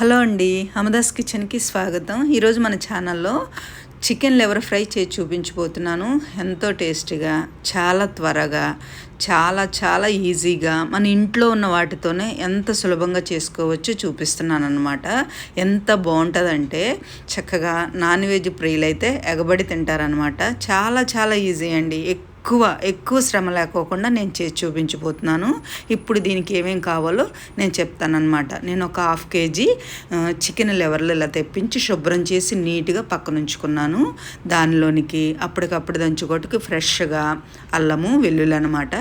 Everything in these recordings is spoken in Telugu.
హలో అండి అమదాస్ కిచెన్కి స్వాగతం. ఈరోజు మన ఛానల్లో చికెన్ లెవర్ ఫ్రై చేసి చూపించబోతున్నాను. ఎంతో టేస్టీగా చాలా త్వరగా చాలా చాలా ఈజీగా మన ఇంట్లో ఉన్న వాటితోనే ఎంత సులభంగా చేసుకోవచ్చో చూపిస్తున్నాను అనమాట ఎంత బాగుంటుందంటే చక్కగా నాన్ వెజ్ ప్రియులైతే ఎగబడి తింటారనమాట చాలా చాలా ఈజీ అండి. ఎక్కువ ఎక్కువ ఎక్కువ శ్రమ లేకోకుండా నేను చేసి చూపించబోతున్నాను. ఇప్పుడు దీనికి ఏమేం కావాలో నేను చెప్తానమాట నేను ఒక హాఫ్ కేజీ చికెన్ లెవర్లు ఇలా తెప్పించి శుభ్రం చేసి నీట్గా పక్కన ఉంచుకున్నాను. దానిలోనికి అప్పటికప్పుడు దంచుకోటికి ఫ్రెష్గా అల్లము వెల్లుల్లి అనమాట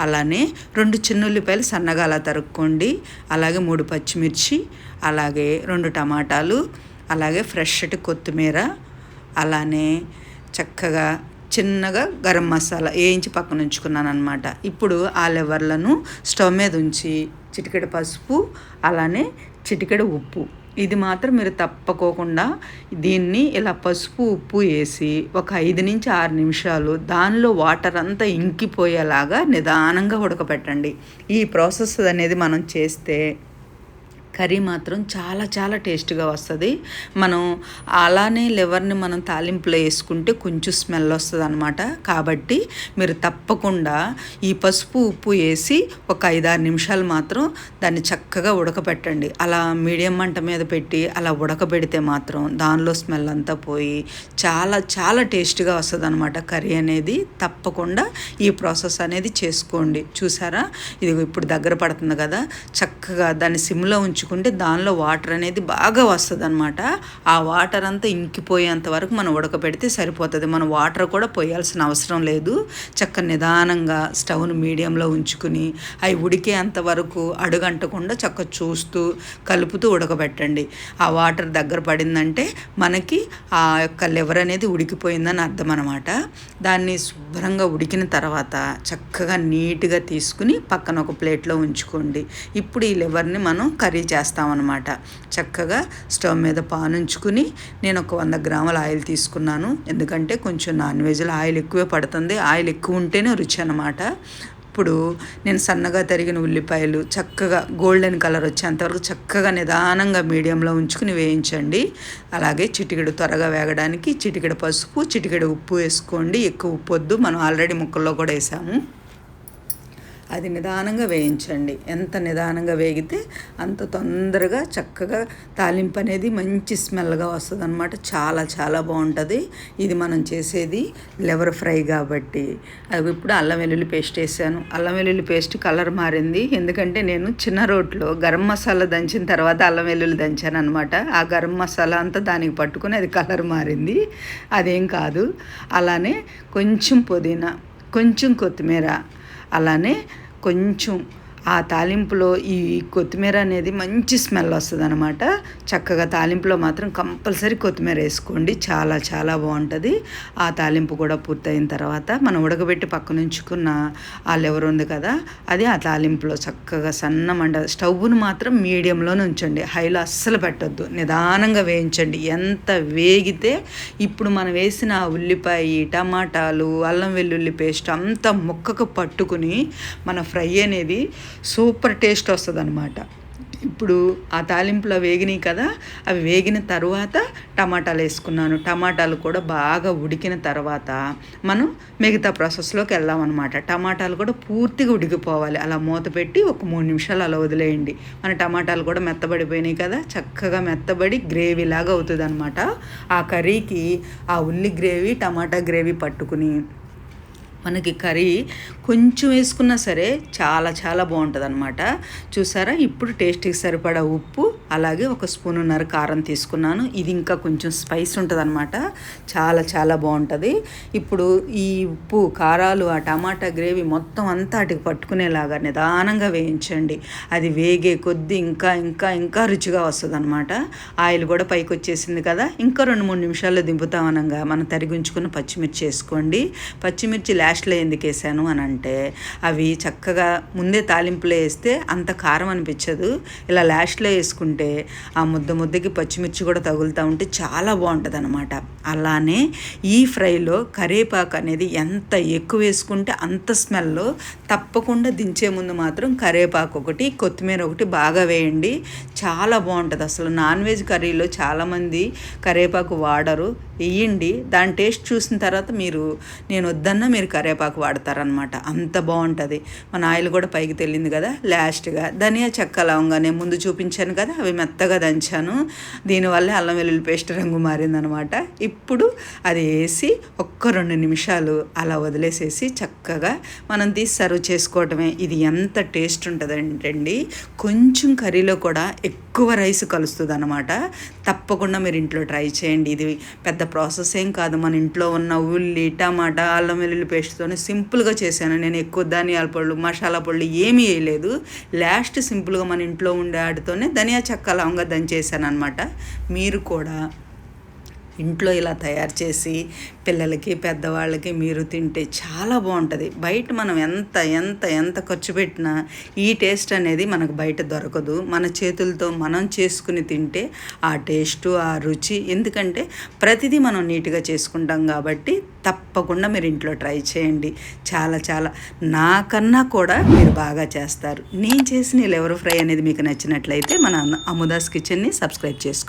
అలానే రెండు చిన్న ఉల్లిపాయలు సన్నగా అలా తరుక్కోండి. అలాగే మూడు పచ్చిమిర్చి అలాగే రెండు టమాటాలు అలాగే ఫ్రెష్ కొత్తిమీర అలానే చక్కగా చిన్నగా గరం మసాలా వేయించి పక్కన ఉంచుకున్నాను అనమాట ఇప్పుడు ఆ లెవర్లను స్టవ్ మీద ఉంచి చిటికెడ పసుపు అలానే చిటికెడు ఉప్పు. ఇది మాత్రం మీరు తప్పకోకుండా దీన్ని ఇలా పసుపు ఉప్పు వేసి ఒక ఐదు నుంచి ఆరు నిమిషాలు దానిలో వాటర్ అంతా ఇంకిపోయేలాగా నిదానంగా ఉడకపెట్టండి. ఈ ప్రాసెస్ అనేది మనం చేస్తే కర్రీ మాత్రం చాలా చాలా టేస్ట్గా వస్తుంది. మనం అలానే లివర్ని మనం తాలింపులో వేసుకుంటే కొంచెం స్మెల్ వస్తుంది అనమాట కాబట్టి మీరు తప్పకుండా ఈ పసుపు ఉప్పు వేసి ఒక ఐదారు నిమిషాలు మాత్రం దాన్ని చక్కగా ఉడకపెట్టండి. అలా మీడియం మంట మీద పెట్టి అలా ఉడకబెడితే మాత్రం దానిలో స్మెల్ అంతా పోయి చాలా చాలా టేస్ట్గా వస్తుంది అనమాట కర్రీ అనేది. తప్పకుండా ఈ ప్రాసెస్ అనేది చేసుకోండి. చూసారా? ఇది ఇప్పుడు దగ్గర పడుతుంది కదా. చక్కగా దాన్ని సిమ్లో ఉంచు ఉంచుకుంటే దానిలో వాటర్ అనేది బాగా వస్తుంది అనమాట ఆ వాటర్ అంతా ఇంకిపోయేంత వరకు మనం ఉడకబెడితే సరిపోతుంది. మనం వాటర్ కూడా పోయాల్సిన అవసరం లేదు. చక్క నిదానంగా స్టవ్ను మీడియంలో ఉంచుకుని అవి ఉడికేంత వరకు అడుగంటకుండా చక్క చూస్తూ కలుపుతూ ఉడకబెట్టండి. ఆ వాటర్ దగ్గర పడిందంటే మనకి ఆ యొక్క లివర్ అనేది ఉడికిపోయిందని అర్థం అనమాట దాన్ని శుభ్రంగా ఉడికిన తర్వాత చక్కగా నీట్గా తీసుకుని పక్కన ఒక ప్లేట్లో ఉంచుకోండి. ఇప్పుడు ఈ లివర్ని మనం కర్రీ చేస్తామన్నమాట. చక్కగా స్టవ్ మీద పాన్ ఉంచుకుని నేను ఒక వంద గ్రాముల ఆయిల్ తీసుకున్నాను. ఎందుకంటే కొంచెం నాన్ వెజ్లో ఆయిల్ ఎక్కువే పడుతుంది. ఆయిల్ ఎక్కువ ఉంటేనే రుచి అనమాట ఇప్పుడు నేను సన్నగా తరిగిన ఉల్లిపాయలు చక్కగా గోల్డెన్ కలర్ వచ్చేంతవరకు చక్కగా నిదానంగా మీడియంలో ఉంచుకుని వేయించండి. అలాగే చిటికెడు త్వరగా వేగడానికి చిటికెడు పసుపు చిటికెడు ఉప్పు వేసుకోండి. ఎక్కువ ఉప్పు వద్దు. మనం ఆల్రెడీ ముక్కల్లో కూడా వేసాము. అది నిదానంగా వేయించండి. ఎంత నిదానంగా వేగితే అంత తొందరగా చక్కగా తాలింపు అనేది మంచి స్మెల్గా వస్తుంది అనమాట చాలా చాలా బాగుంటుంది. ఇది మనం చేసేది లెవర్ ఫ్రై కాబట్టి. అది ఇప్పుడు అల్లం వెల్లుల్లి పేస్ట్ వేసాను. అల్లం వెల్లుల్లి పేస్ట్ కలర్ మారింది. ఎందుకంటే నేను చిన్న రోట్లో గరం మసాలా దంచిన తర్వాత అల్లం వెల్లుల్లి దంచాను అనమాట ఆ గరం మసాలా అంతా దానికి పట్టుకుని అది కలర్ మారింది. అదేం కాదు. అలానే కొంచెం పుదీనా కొంచెం కొత్తిమీర అలానే కొంచెం ఆ తాలింపులో ఈ కొత్తిమీర అనేది మంచి స్మెల్ వస్తుంది అనమాట చక్కగా తాలింపులో మాత్రం కంపల్సరీ కొత్తిమీర వేసుకోండి. చాలా చాలా బాగుంటుంది. ఆ తాలింపు కూడా పూర్తయిన తర్వాత మనం ఉడకబెట్టి పక్కన ఉంచుకున్న ఆ లెవర్ ఉంది కదా అది ఆ తాలింపులో చక్కగా సన్న స్టవ్ను మాత్రం మీడియంలోనే ఉంచండి. హైలో అస్సలు పెట్టద్దు. నిదానంగా వేయించండి. ఎంత వేగితే ఇప్పుడు మనం వేసిన ఉల్లిపాయ టమాటాలు అల్లం వెల్లుల్లి పేస్ట్ అంతా ముక్కకు పట్టుకుని మన ఫ్రై అనేది సూపర్ టేస్ట్ వస్తుంది అనమాట ఇప్పుడు ఆ తాలింపులో వేగినాయి కదా అవి వేగిన తర్వాత టమాటాలు వేసుకున్నాను. టమాటాలు కూడా బాగా ఉడికిన తర్వాత మనం మిగతా ప్రాసెస్లోకి వెళ్దామన్నమాట. టమాటాలు కూడా పూర్తిగా ఉడికిపోవాలి. అలా మూత పెట్టి ఒక మూడు నిమిషాలు అలా వదిలేయండి. మన టమాటాలు కూడా మెత్తబడిపోయినాయి కదా చక్కగా మెత్తబడి గ్రేవీ లాగా అవుతుంది అనమాట ఆ కర్రీకి ఆ ఉల్లి గ్రేవీ టమాటా గ్రేవీ పట్టుకుని మనకి కర్రీ కొంచెం వేసుకున్నా సరే చాలా చాలా బాగుంటుంది అనమాట చూసారా? ఇప్పుడు టేస్ట్కి సరిపడా ఉప్పు అలాగే ఒక స్పూనున్నర కారం తీసుకున్నాను. ఇది ఇంకా కొంచెం స్పైస్ ఉంటుంది అనమాట చాలా చాలా బాగుంటుంది. ఇప్పుడు ఈ ఉప్పు కారాలు ఆ టమాటా గ్రేవీ మొత్తం అంతా అటుకు పట్టుకునేలాగా నిదానంగా వేయించండి. అది వేగే కొద్దీ ఇంకా ఇంకా ఇంకా రుచిగా వస్తుంది అనమాట ఆయిల్ కూడా పైకి వచ్చేసింది కదా. ఇంకా రెండు మూడు నిమిషాల్లో దింపుతామనగా మనం తరిగించుకున్న పచ్చిమిర్చి వేసుకోండి. పచ్చిమిర్చి లాస్ట్లో ఎందుకు వేసాను అని అంటే అవి చక్కగా ముందే తాలింపులో వేస్తే అంత కారం అనిపించదు. ఇలా లాస్ట్లో వేసుకుంటే ఉంటే ఆ ముద్ద ముద్దకి పచ్చిమిర్చి కూడా తగులుతూ ఉంటే చాలా బాగుంటుంది అనమాట అలానే ఈ ఫ్రైలో కరేపాకు అనేది ఎంత ఎక్కువ వేసుకుంటే అంత స్మెల్ తప్పకుండా దించే ముందు మాత్రం కరేపాకు ఒకటి కొత్తిమీర ఒకటి బాగా వేయండి. చాలా బాగుంటుంది. అసలు నాన్ వెజ్ కర్రీలో చాలామంది కరేపాకు వాడరు. వేయండి. దాని టేస్ట్ చూసిన తర్వాత మీరు నేను వద్దన్నా మీరు కరేపాకు వాడతారనమాట అంత బాగుంటుంది. మన ఆయిల్ కూడా పైకి తెలియదు కదా లాస్ట్గా. ధనియా చెక్క లవంగానే ముందు చూపించాను కదా అవి మెత్తగా దంచాను. దీనివల్ల అల్లం వెల్లుల్లి పేస్ట్ రంగు మారిందనమాట. ఇప్పుడు అది వేసి ఒక్క రెండు నిమిషాలు అలా వదిలేసేసి చక్కగా మనం తీసి సర్వ్ చేసుకోవటమే. ఇది ఎంత టేస్ట్ ఉంటుందంటండి కొంచెం కర్రీలో కూడా ఎక్కువ రైస్ కలుస్తుంది అనమాట తప్పకుండా మీరు ఇంట్లో ట్రై చేయండి. ఇది పెద్ద ప్రాసెస్ ఏం కాదు. మన ఇంట్లో ఉన్న ఉల్లి టమాటా అల్లం వెల్లుల్లి పేస్ట్తోనే సింపుల్గా చేశాను. నేను ఎక్కువ ధనియాల పళ్ళు మసాలా పళ్ళు ఏమీ వేయలేదు. లాస్ట్ సింపుల్గా మన ఇంట్లో ఉండే వాటితోనే ధనియా చెక్క లవంగా దంచేసాను అనమాట మీరు కూడా ఇంట్లో ఇలా తయారు చేసి పిల్లలకి పెద్దవాళ్ళకి మీరు తింటే చాలా బాగుంటుంది. బయట మనం ఎంత ఎంత ఎంత ఖర్చు పెట్టినా ఈ టేస్ట్ అనేది మనకు బయట దొరకదు. మన చేతులతో మనం చేసుకుని తింటే ఆ టేస్ట్ ఆ రుచి ఎందుకంటే ప్రతిదీ మనం నీట్గా చేసుకుంటాం కాబట్టి తప్పకుండా మీరు ఇంట్లో ట్రై చేయండి. చాలా చాలా నాకన్నా కూడా మీరు బాగా చేస్తారు. నేను చేసిన లెవర్ ఫ్రై అనేది మీకు నచ్చినట్లయితే మన అముదాస్ కిచెన్ని సబ్స్క్రైబ్ చేసుకోండి